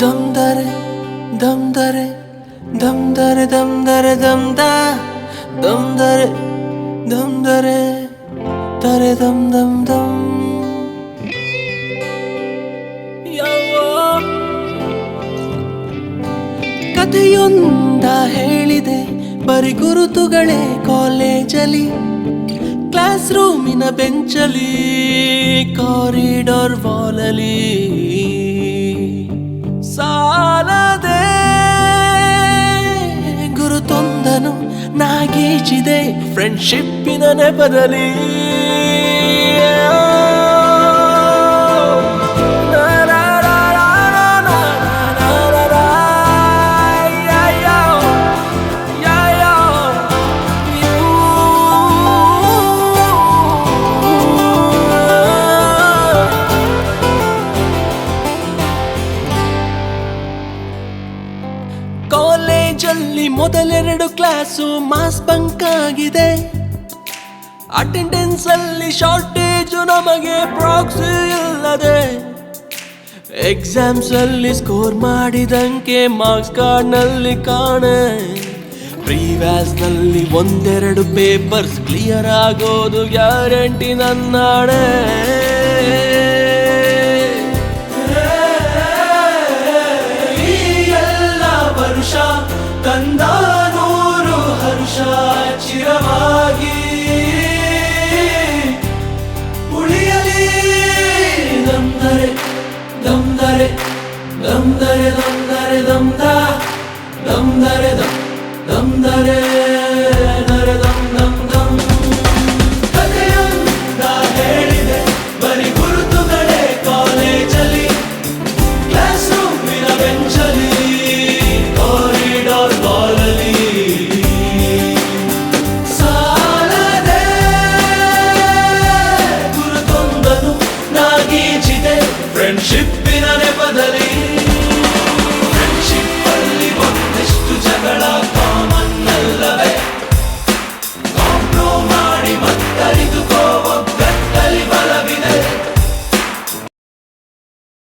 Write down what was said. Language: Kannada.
ದಮ್ ದರೆ ದಮ್ ದರೆ, ದಮ್ dum ದಮ್ dum da ದಾ. ದಮ್ ದರೆ ದಮ್ ದರೆ ದರೆ dum dum ದಮ್. ಕಥೆಯೊಂದ ಹೇಳಿದೆ, ಬರಿ ಗುರುತುಗಳೇ ಕಾಲೇಜಲ್ಲಿ, ಕ್ಲಾಸ್ ರೂಮಿನ ಬೆಂಚಲಿ ಕಾರಿಡಾರ್ ವಾಲಲಿ ನಾಗೀಚಿದೆ ಫ್ರೆಂಡ್ಶಿಪ್ಪಿನ ನೆಪದಲ್ಲಿ. ಕಾಲೇಜಲ್ಲಿ ಮೊದಲೆರಡು ಕ್ಲಾಸು ಮಾಸ್ ಬಂಕ್ ಆಗಿದೆ. ಅಟೆಂಡೆನ್ಸ್ ಅಲ್ಲಿ ಶಾರ್ಟೇಜು ನಮಗೆ ಪ್ರಾಕ್ಸಿ ಇಲ್ಲದೆ. ಎಕ್ಸಾಮ್ಸ್ ಅಲ್ಲಿ ಸ್ಕೋರ್ ಮಾಡಿದಂಗೆ ಮಾರ್ಕ್ಸ್ ಕಾರ್ಡ್ನಲ್ಲಿ ಕಾಣೆ. ಪ್ರೀವ್ಯಾಸ್ನಲ್ಲಿ ಒಂದೆರಡು ಪೇಪರ್ಸ್ ಕ್ಲಿಯರ್ ಆಗೋದು ಗ್ಯಾರಂಟಿ ನನ್ನಾಣೆ. dam dare dam dam dare dare dam dam dam ಕಥೆಯೊಂದ ಹೇಳಿದೆ, ಬರೀ ಗುರುತುಗಳೇ ಕಾಲೇಜಲ್ಲಿ ಕ್ಲಾಸ್ ರೂಮಿನ ಬೆಂಚಲ್ಲಿ ಕಾರಿಡಾರ್ ಬಾಲಲ್ಲಿ ಸಾಲದೆ ಗುರುತೊಂದನು ನೆಪದಲ್ಲಿ.